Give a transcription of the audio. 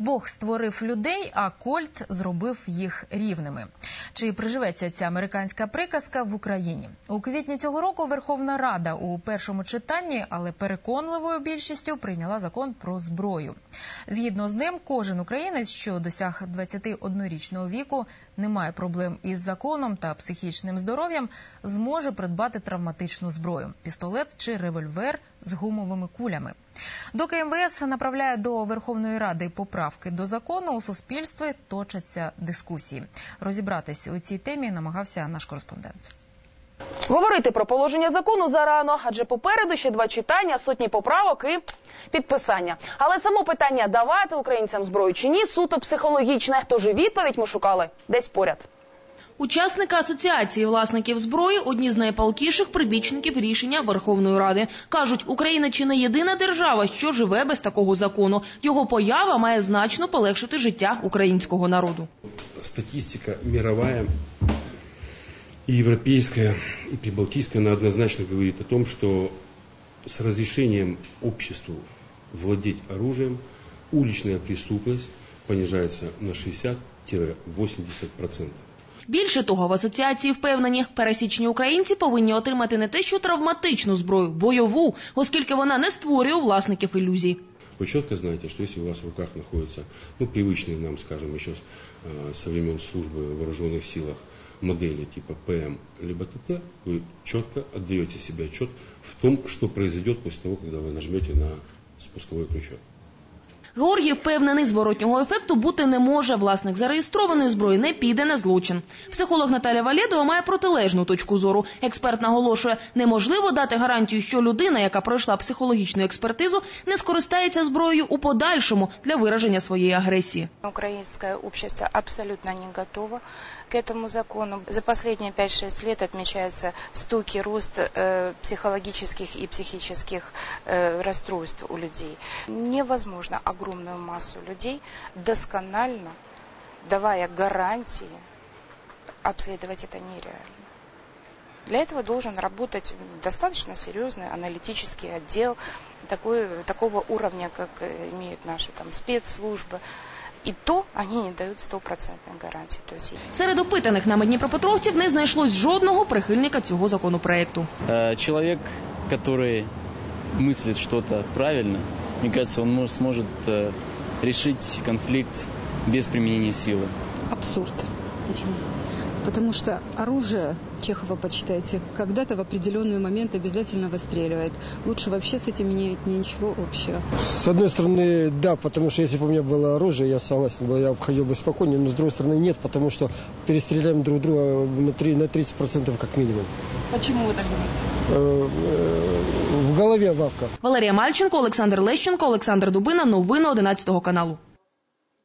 Бог створив людей, а Кольт зробив їх рівними. Чи приживеться ця американська приказка в Україні? У квітні цього року Верховна Рада у першому читанні, але переконливою більшістю прийняла закон про зброю. Згідно з ним, кожен українець, що досяг 21-річного віку, не має проблем із законом та психічним здоров'ям, зможе придбати травматичну зброю пістолет чи револьвер з гумовими кулями. Доки МВС направляє до Верховної Ради поправки до закону, у суспільстві точаться дискусії. Розібратись у цій темі намагався наш кореспондент. Говорити про положення закону зарано, адже попереду ще два читання, сотні поправок і підписання. Але само питання давати українцям зброю чи ні суто психологічне. Тож і відповідь ми шукали десь поряд. Учасники асоціації власників зброї одні з найпалкіших прибічників рішення Верховної Ради кажуть, Україна чи не єдина держава, що живе без такого закону. Його поява має значно полегшити життя українського народу. Статистика мировая и европейская, и прибалтийская, она однозначно говорит о том, что с разрешением обществу владеть оружием уличная преступность понижается на 60-80%. Більше того, в асоціації впевнені, пересічні українці повинні отримати не те, що травматичну зброю, бойову, оскільки вона не створює у власників ілюзій. Вы четко знаете, что если у вас в руках находятся, ну, привычные нам, скажем, еще э, со времен службы в вооруженных силах модели типа ПМ либо ТТ, вы четко отдаете себе отчет в том, что произойдет после того, когда вы нажмете на спусковой крючок. Георгій впевнений, зворотнього ефекту бути не може. Власник зареєстрованої зброї не піде на злочин. Психолог Наталя Валєдова має протилежну точку зору. Експерт наголошує, неможливо дати гарантію, що людина, яка пройшла психологічну експертизу, не скористається зброєю у подальшому для вираження своєї агресії. Украинское общество абсолютно не готово к этому закону. За последние 5-6 лет отмечается стойкий рост э, психологических и психических э, расстройств у людей. Невозможно Огромную массу людей досконально, давая гарантии, обследовать это нереально. Для этого должен работать достаточно серьезный аналитический отдел такой, такого уровня, как имеют наши там, спецслужбы. И то они не дают стопроцентной гарантии. То есть Серед опитаних нами дніпропетровців не знайшлось жодного прихильника цього законопроекту. Человек, который мыслит что-то правильно, мне кажется, он может, сможет э, решить конфликт без применения силы. Абсурд. Почему? Потому что оружие, Чехова почитайте, когда-то в определенный момент обязательно выстреливает. Лучше вообще с этим не иметь ничего общего. С одной стороны, да, потому что если бы у меня было оружие, я согласен был, я входил бы спокойнее, но с другой стороны нет, потому что перестреляем друг друга на, 3, на 30% как минимум. Чому ви так думаєте? Э, э, В голове вавка. Валерія Мальченко, Олександр Лещенко, Олександр Дубина. Новини 11 каналу.